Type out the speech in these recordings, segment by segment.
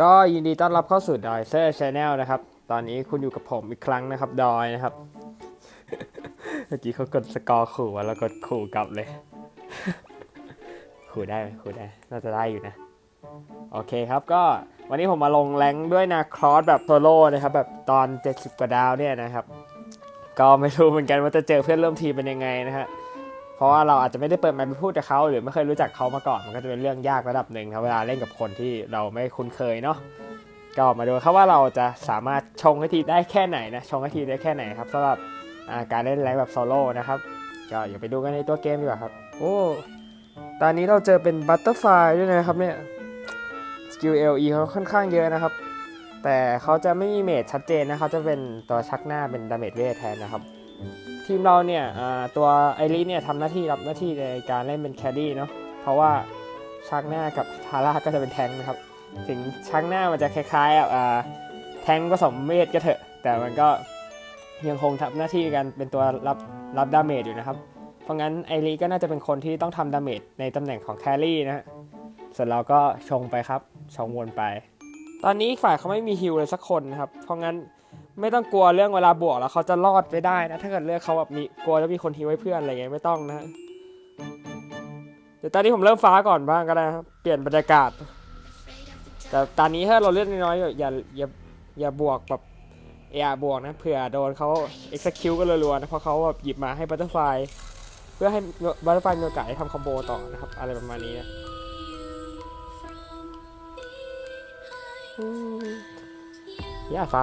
ก็ยินดีต้อนรับเข้าสู่ดอยเซอร์ชาแนลนะครับ ตอนนี้คุณอยู่กับผมอีกครั้งนะครับ ดอยนะครับ เมื่อกี้เขากดสกอร์ขู่แล้วกดขู่กลับเลย ขู่ได้ไหมขู่ได้ น่าจะได้อยู่นะ โอเคครับก็วันนี้ผมมาลงแรงด้วยนาครอสแบบโซโล่นะครับ แบบตอน 70 กว่าดาวเนี่ยนะครับ ก็ไม่รู้เหมือนกันว่าจะเจอเพื่อนร่วมทีมเป็นยังไงนะฮะ เพราะว่าเราอาจจะไม่ได้เปิดไมค์ไปพูดกับเขาหรือไม่เคยรู้จักเขามาก่อนมันก็จะเป็นเรื่องยากระดับหนึ่งครับเวลาเล่นกับคนที่เราไม่คุ้นเคยเนาะก็มาดูครับว่าเราจะสามารถชงให้ทีได้แค่ไหนนะชงให้ทีได้แค่ไหนครับสำหรับการเล่นแรงแบบโซโล่นะครับก็อย่าไปดูกันในตัวเกมดีกว่าครับ โอ้ตอนนี้เราเจอเป็นบัตเตอร์ไฟด้วยนะครับเนี่ยสกิล LE เขาค่อนข้างเยอะนะครับ แต่เขาจะไม่มีเมจชัดเจนนะเขาจะเป็นตัวชักหน้าเป็นดาเมจเวทแทนนะครับ ทีมเราเนี่ยตัวไอริเนี่ยทำหน้าที่รับหน้าที่ในการเล่นเป็นแคดดี้เนาะเพราะว่าชักหน้ากับทาร่าก็จะเป็นแทงค์นะครับ ถึงชักหน้ามันจะคล้ายๆแทงผสมเวทก็เถอะ แต่มันก็ยังคงทำหน้าที่กันเป็นตัวรับรับดาเมจอยู่นะครับ เพราะงั้นไอรีก็น่าจะเป็นคนที่ต้องทำดาเมจในตำแหน่งของแครี่นะฮะส่วนเราก็ชงไปครับชงวนไป ตอนนี้ฝ่ายเขาไม่มีฮิลเลยสักคนนะครับ เพราะงั้น ไม่ต้องกลัวเรื่องเวลาบวกแล้วเขาจะรอดไปได้นะ ถ้าเกิดเลือกเขาแบบมีกลัวจะมีคนฮิวให้เพื่อนอะไรเงี้ยไม่ต้องนะฮะเดี๋ยวตอนนี้ผมเริ่มฟ้าก่อนบ้างก็ได้ครับเปลี่ยนบรรยากาศ แต่ตอนนี้ถ้าเราเลือกน้อยๆอย่าอย่าอย่าอย่าบวกแบบอย่าบวกนะเผื่อโดนเขา execute กันรัวๆนะเพราะเขาแบบหยิบมาให้บัตเตอร์ไฟเพื่อให้บัตเตอร์ไฟมีโอกาสได้ทำคอมโบต่อนะครับ อะไรประมาณนี้นะอืมอย่าฟ้า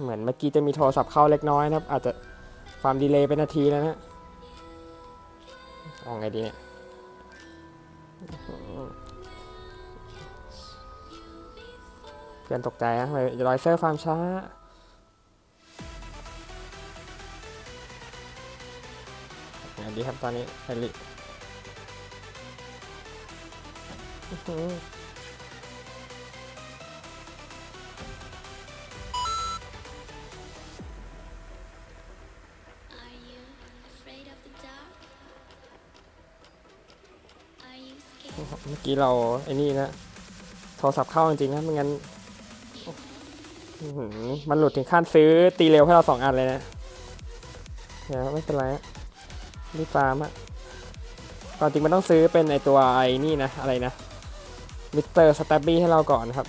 เหมือนเมื่อกี้จะมีโทรศัพท์เข้าเล็กน้อยนะครับ อาจจะความดีเลย์เป็นนาทีแล้วนะเอาไงดีเนี่ยเพื่อนตกใจนะเลยรอยเซอร์ฟาร์มช้าไงดีครับตอนนี้ไฮริ เมื่อกี้เราไอ้นี่นะโทรศัพท์เข้าจริงๆนะไม่งั้นมันหลุดถึงขั้นซื้อตีเร็วให้เราสองอันเลยนะเดี๋ยวไม่เป็นไรรีฟาร์มอะก่อนจริงมันต้องซื้อเป็นไอตัวไอ้นี่นะอะไรนะมิสเตอร์สแตบบี้ให้เราก่อนครับ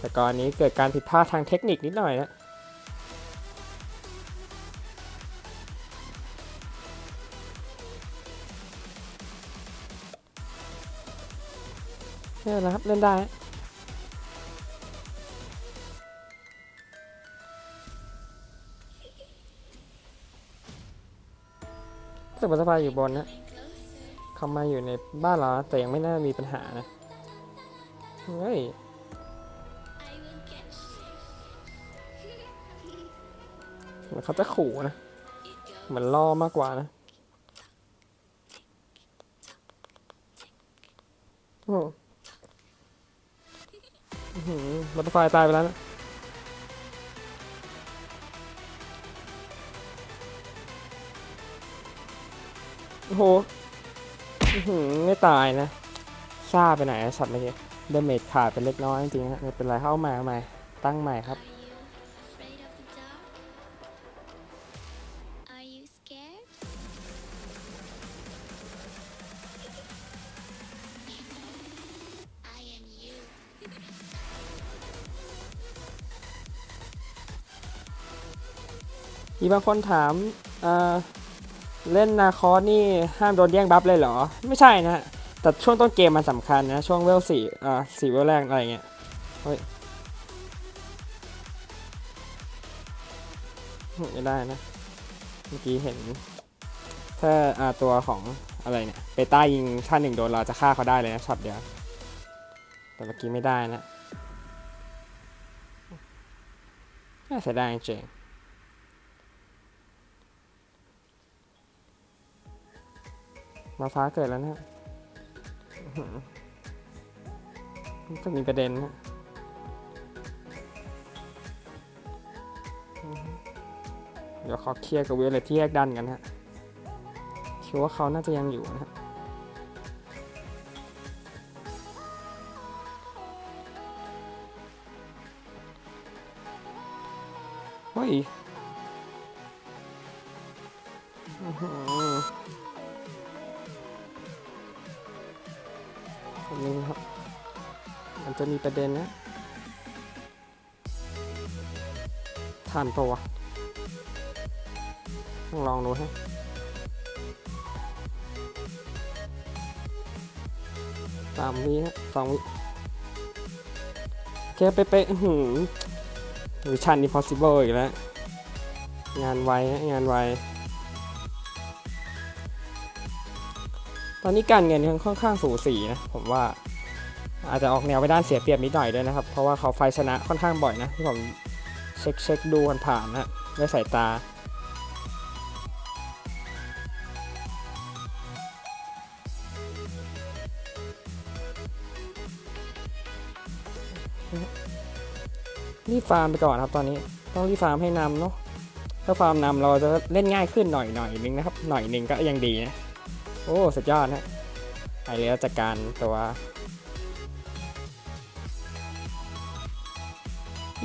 แต่ก่อนนี้เกิดการผิดพลาดทางเทคนิคนิดหน่อยนะ ไม่เป็นไรครับ เล่นได้รู้สึกบัตรไฟอยู่บนนะเขามาอยู่ในบ้านเราแต่ยังไม่น่ามีปัญหานะ เฮ้ยเหมือนเขาจะขู่นะ เหมือนล่อมากกว่านะโอ้อื้อหือ บัตเตอร์ไฟตายไปแล้วนะโอ้โหไม่ตายนะซ่าไปไหนอะช็อตเมื่อกี้เดเมจขาดไปเล็กน้อยจริงๆนะไม่เป็นไรเข้ามาใหม่ตั้งใหม่ครับ มีบางคนถามเเล่นนาคอสนี่ห้ามโดนแย่งบัฟเลยเหรอ ไม่ใช่นะฮะแต่ช่วงต้นเกมมันสำคัญนะ ช่วงเวลสี่อ่าสี่เวลแรกอะไรเงี้ยเฮ้ยไม่ได้นะ เมื่อกี้เห็น ถ้าอ่าตัวของอะไรเนี่ยเปต้ายิงชาหนึ่งโดนเราจะฆ่าเขาได้เลยนะช็อตเดียว แต่เมื่อกี้ไม่ได้นะน่าเสียดายจริง มาฟ้าเกิดแล้วนะฮะมันก็มีประเด็นนะเดี๋ยวขอเคลียร์กับเวลเลยที่แยกดันกันฮะคิดว่าเขาน่าจะยังอยู่นะ ประเด็นนะทันปะวะต้องลองดูฮะสามวิฮะสองวิแค่เป๊ะๆอื้อหือหรือชัน impossible อีกแล้ว งานไวฮะงานไวตอนนี้การเงินค่อนข้างสูสีนะ ผมว่า อาจจะออกแนวไปด้านเสียเปรียบนิดหน่อยด้วยนะครับ เพราะว่าเขาไฟชนะค่อนข้างบ่อยนะที่ผมเช็คเช็คดูผ่านๆนะด้วยสายตารีบฟาร์มไปก่อนครับตอนนี้ต้องรีบฟาร์มให้นำเนาะถ้าฟาร์มนำเราจะเล่นง่ายขึ้นหน่อยหน่อยนึงนะครับ หน่อยหนึ่งก็ยังดีนะ โอ้สุดยอดนะไอเรียจัดการตัว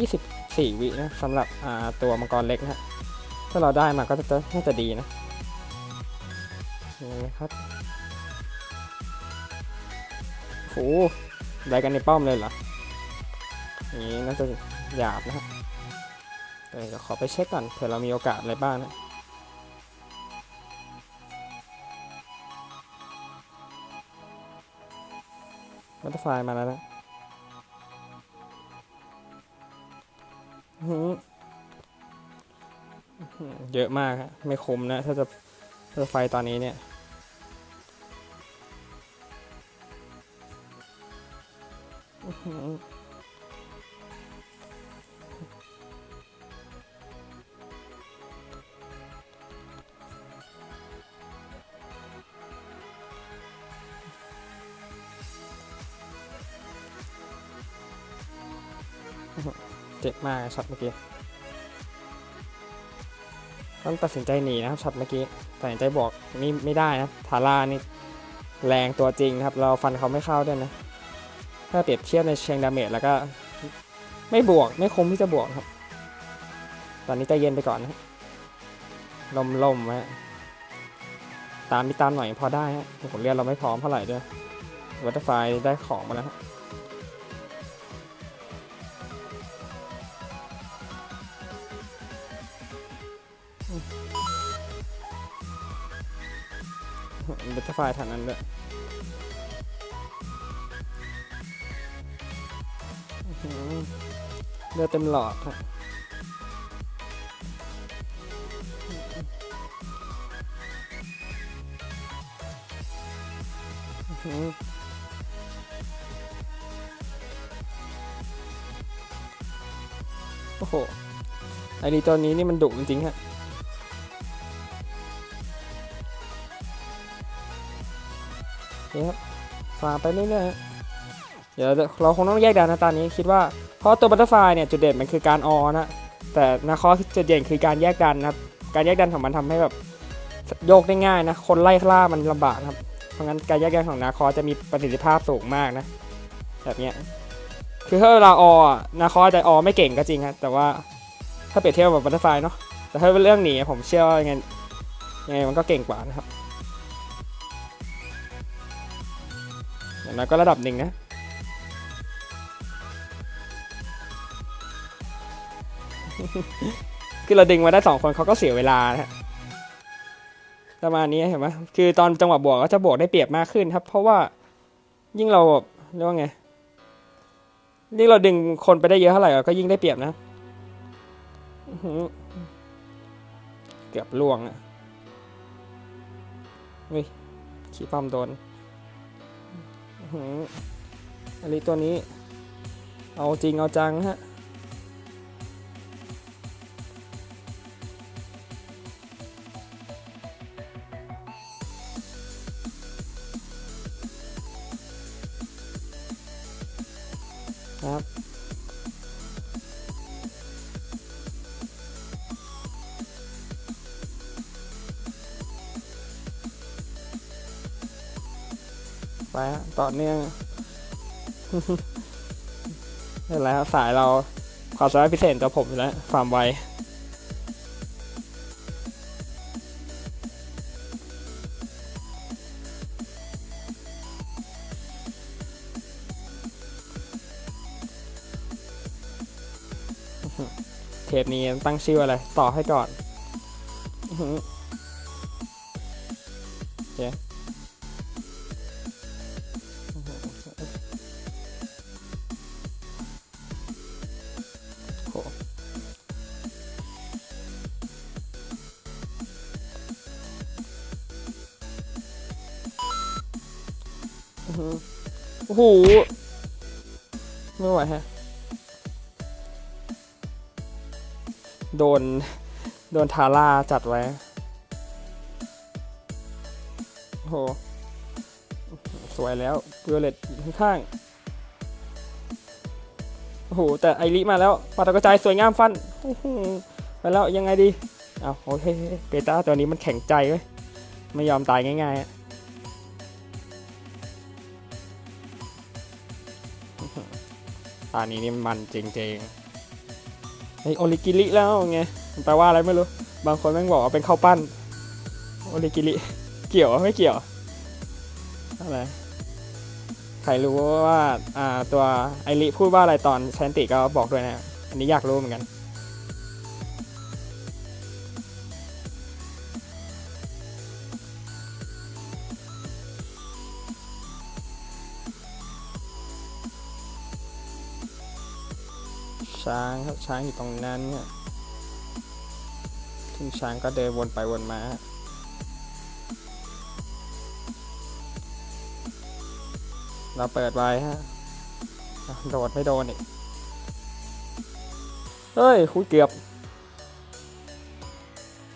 24 วินะสำหรับตัวมังกรเล็กนะถ้าเราได้มาก็จะน่าจะดีนะนี่นะครับโอ้โหได้กันในป้อมเลยเหรอนี้น่าจะหยาบนะครับเดี๋ยวขอไปเช็คก่อนเผื่อเรามีโอกาสอะไรบ้างนะบัตต์ไฟมาแล้วนะ เยอะมากฮะไม่คุ้มนะ ถ้าจะถ้าจะไฟตอนนี้เนี่ย อือ มากช็อตเมื่อกี้ต้องตัดสินใจหนีนะครับช็อตเมื่อกี้ตัดสินใจบอกนี่ไม่ได้นะทาร่านี่แรงตัวจริงนะครับ เราฟันเขาไม่เข้าด้วยนะถ้าเปรียบเทียบในเชิงดาเมจแล้วก็ ไม่บวกไม่คมที่จะบวกครับ ตอนนี้ใจเย็นไปก่อนนะลมลมฮะตามมีตามหน่อยพอได้ฮะผมเรียนเราไม่พร้อมเท่าไหร่ด้วยวัตตอร์ไฟได้ของมาแล้ว ฮะวัตเตอร์ไฟทางนั้นด้วยอื้อเลือดเต็มหลอดฮะอืมโอ้โห ไอรีตัวนี้นี่มันดุจริงๆฮะ เดี๋ยวครับฟาไปเรื่อยๆเดี๋ยวเราคงต้องแยกดันนะตอนนี้คิดว่าเพราะตัวบัตเตอร์ไฟเนี่ยจุดเด่นมันคือการออนะแต่นาคอสจุดเด่นคือการแยกดันนะครับการแยกดันของมันทำให้แบบโยกได้ง่ายนะคนไล่ล่ามันลำบากครับเพราะงั้นการแยกแยะของนาคอจะมีประสิทธิภาพสูงมากนะแบบเนี้ยคือถ้าเวลาออะนาคอจะออไม่เก่งก็จริงครับแต่ว่าถ้าเปรียบเทียบกับบัตเตอร์ไฟเนาะแต่ถ้าเป็นเรื่องหนีผมเชื่อว่ายังไงยังไงมันก็เก่งกว่านะครับ น้อยก็ระดับหนึ่งนะคือเราดึงมาได้สองคนเขาก็เสียเวลานะประมาณนี้เห็นไหมคือตอนจังหวะบวกก็จะบวกได้เปรียบมากขึ้นครับ เพราะว่ายิ่งเราเรียกว่าไงยิ่งเราดึงคนไปได้เยอะเท่าไหร่เราก็ยิ่งได้เปรียบนะเกือบล่วงอะเฮ้ย ขี้ป้อมโดน อันนี้ตัวนี้ เอาจริงเอาจังฮะ ฮะต่อเนื่องนี่นแหละครับสายเราความสามารถพิเศษต่อผมอยู่แล้วฟาร์มไวเทปนี้ตั้งชื่ออะไร ต่อให้ก่อนอื้อหือโอเค หไม่ไหวฮะ โดน โดนทาร่าจัดไว้โห สวยแล้วเวเลตข้างๆโอ้โห แต่ไอริมาแล้วปาตะกระจายสวยงามฟันโอ้โหมาแล้วยังไงดีอ้าวโอเคเปต้าตัวนี้มันแข็งใจเว้ย ไม่ยอมตายง่ายๆานี้นี่มันจริงๆไอโอริกิริแล้วไงแปลว่าอะไรไม่รู้ บางคนแม่งบอกว่าเป็นข้าวปั้น โอริกิริเกี่ยวไม่เกี่ยวอะไรใครรู้ว่าอ่าตัวไอริพูดว่าอะไรตอนแชนติก็บอกด้วยนะ อันนี้อยากรู้เหมือนกัน ช้างครับช้างอยู่ตรงนั้นเนี่ยซึ่งช้างก็เดินวนไปวนมาเราเปิดไว้ฮะโดดไม่โดนอีกเฮ้ยคุยเกือบ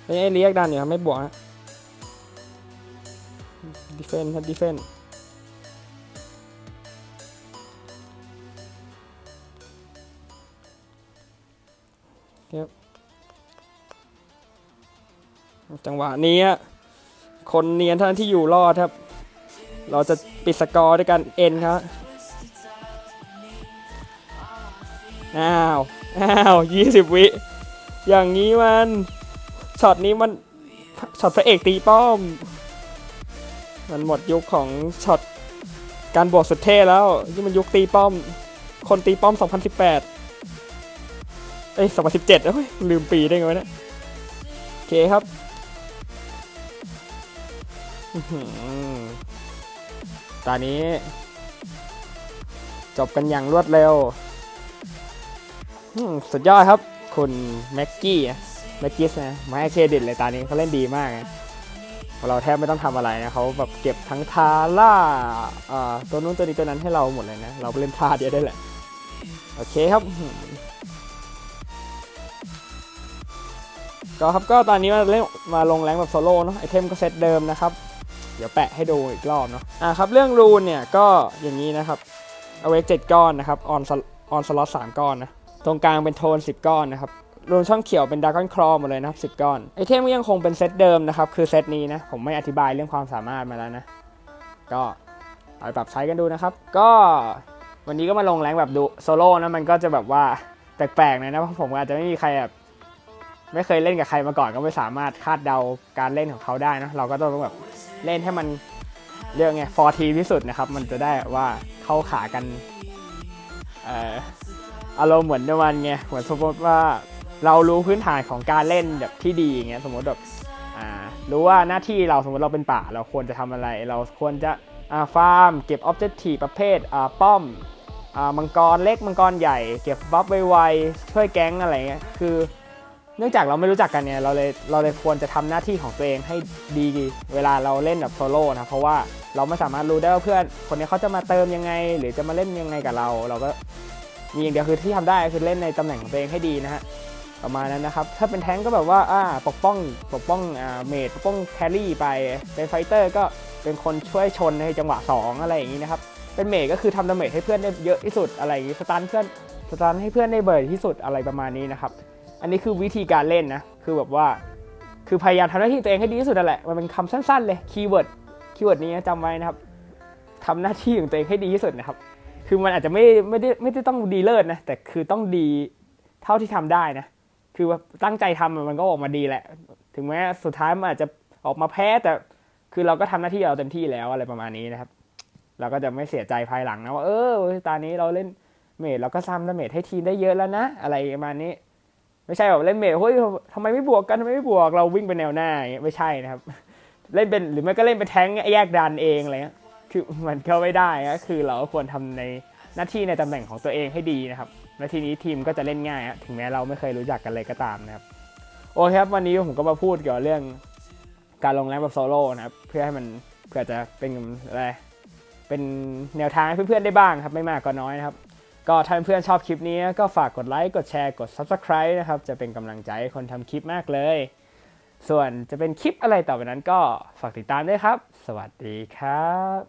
ไอ้เรียกดันอยู่ครับไม่บวกฮะดิเฟนครับดิเฟน จังหวะนี้คนเนียนท่านั้นที่อยู่รอดครับ เราจะปิดสกอร์ด้วยกันเอ็นครับอ้าวอ้าวยี่สิบวิ อย่างนี้มันช็อตนี้มันช็อตพระเอกตีป้อม มันหมดยุคของช็อตการบวกสุดเท่แล้ว นี่มันยุคตีป้อม คนตีป้อม 2018 เอ้ย2017เอ้ยลืมปีได้ไงวะเนี่ยโอเคครับตอนนี้ จบกันอย่างรวดเร็ว สุดยอดครับ คุณแม็กกี้แม็กกี้นะมาให้เครดิตเลยตอนนี้เขาเล่นดีมากนะเราแทบไม่ต้องทำอะไรนะเขาแบบเก็บทั้งทาร่าอ่าตัวนู้นตัวนี้ตัวนั้นให้เราหมดเลยนะ เราเล่นท่าเดียวได้แหละ โอเคครับ ก็ครับก็ตอนนี้มาเล่นมาลงแรงแบบโซโล่เนาะไอเทมก็เซตเดิมนะครับ เดี๋ยวแปะให้ดูอีกรอบเนาะอ่าครับเรื่องรูนเนี่ยก็อย่างนี้นะครับเอาไว้เจ็ดก้อนนะครับออนออนสล็อตสามก้อนนะตรงกลางเป็นโทน 10 ก้อนนะครับรูนช่องเขียวเป็นดากอนครอหมดเลยนะครับ10 ก้อนไอเทมก็ยังคงเป็นเซตเดิมนะครับคือเซตนี้นะผมไม่อธิบายเรื่องความสามารถมาแล้วนะ ก็เอาไปปรับใช้กันดูนะครับ ก็วันนี้ก็มาลงแรงแบบดูโซโล่นะมันก็จะแบบว่าแปลกๆหน่อยนะเพราะผมอาจจะไม่มีใครแบบ ไม่เคยเล่นกับใครมาก่อนก็ไม่สามารถคาดเดาการเล่นของเขาได้นะเราก็ต้องแบบเล่นให้มันเรียกไงฟอร์ทีที่สุดนะครับ มันจะได้ว่าเข้าขากันเอ่อารมณ์เหมือนประมไงเหมือนสมมติว่าเรารู้พื้นฐานของการเล่นแบบที่ดีอย่างเงี้ยสมมติแบบอ่ารู้ว่าหน้าที่เราสมมติเราเป็นป่า เราควรจะทำอะไร เราควรจะอ่าฟาร์ม เก็บออบเจกตีประเภทอ่าป้อมอ่ามังกรเล็กมังกรใหญ่ เก็บบัฟไวๆช่วยแก๊งอะไรเงี้ยคือ เนื่องจากเราไม่รู้จักกันเนี่ยเราเลยเราเลยควรจะทำหน้าที่ของตัวเองให้ดีเวลาเราเล่นแบบโซโล่นะเพราะว่าเราไม่สามารถรู้ได้ว่าเพื่อนคนนี้เขาจะมาเติมยังไง หรือจะมาเล่นยังไงกับเรา เราก็มีอย่างเดียวคือที่ทำได้คือเล่นในตำแหน่งของตัวเองให้ดีนะฮะประมาณนั้นนะครับ ถ้าเป็นแท้งก็แบบว่าอ่าปกป้องปกป้องอ่าเมดปกป้องแครี่ไปเป็นไฟเตอร์ก็เป็นคนช่วยชนในจังหวะสองอะไรอย่างนี้นะครับเป็นเมดก็คือทำดาเมจให้เพื่อนได้เยอะที่สุดอะไรอย่างนี้สตันเพื่อนสตันให้เพื่อนได้เบิร์ที่สุดอะไรประมาณนี้นะครับ อันนี้คือวิธีการเล่นนะ คือแบบว่า คือพยายามทำหน้าที่ตัวเองให้ดีที่สุดนั่นแหละ มันเป็นคำสั้นๆเลย คีย์เวิร์ด คีย์เวิร์ดนี้จำไว้นะครับทำหน้าที่ของตัวเองให้ดีที่สุดนะครับ คือมันอาจจะไม่ไม่ได้ไม่ได้ต้องดีเลิศนะ แต่คือต้องดีเท่าที่ทำได้นะ คือว่าตั้งใจทำมันก็ออกมาดีแหละ ถึงแม้สุดท้ายมันอาจจะออกมาแพ้แต่คือเราก็ทำหน้าที่เราเต็มที่แล้วอะไรประมาณนี้นะครับ เราก็จะไม่เสียใจภายหลังนะว่าเออตอนนี้เราเล่นเมดเราก็ซ้ำดาเมจให้ทีมได้เยอะแล้วนะ อะไรประมาณนี้ ไม่ใช่แบบเล่นเมดเฮ้ยทำไมไม่บวกกันทำไมไม่บวกเราวิ่งไปแนวหน้าอย่างเงี้ยไม่ใช่นะครับ เล่นเป็นหรือไม่ก็เล่นเป็นแท้งแยกดันเองอะไรเงี้ยคือมันก็ไม่ได้นะคือเราก็ควรทำในหน้าที่ในตำแหน่งของตัวเองให้ดีนะครับและทีนี้ทีมก็จะเล่นง่ายฮะถึงแม้เราไม่เคยรู้จักกันเลยก็ตามนะครับโอเคครับวันนี้ผมก็มาพูดเกี่ยวกับเรื่องการลงแรงแบบโซโล่นะครับเพื่อให้มันเพื่อจะเป็นอะไรเป็นแนวทางให้เพื่อนๆได้บ้างครับ ไม่มากก็น้อยนะครับ ก็ถ้าเพื่อนชอบคลิปนี้ก็ฝากกดไลค์ กดแชร์ กด Subscribe นะครับ จะเป็นกำลังใจให้คนทำคลิปมากเลย ส่วนจะเป็นคลิปอะไรต่อไปนั้นก็ฝากติดตามด้วยครับ สวัสดีครับ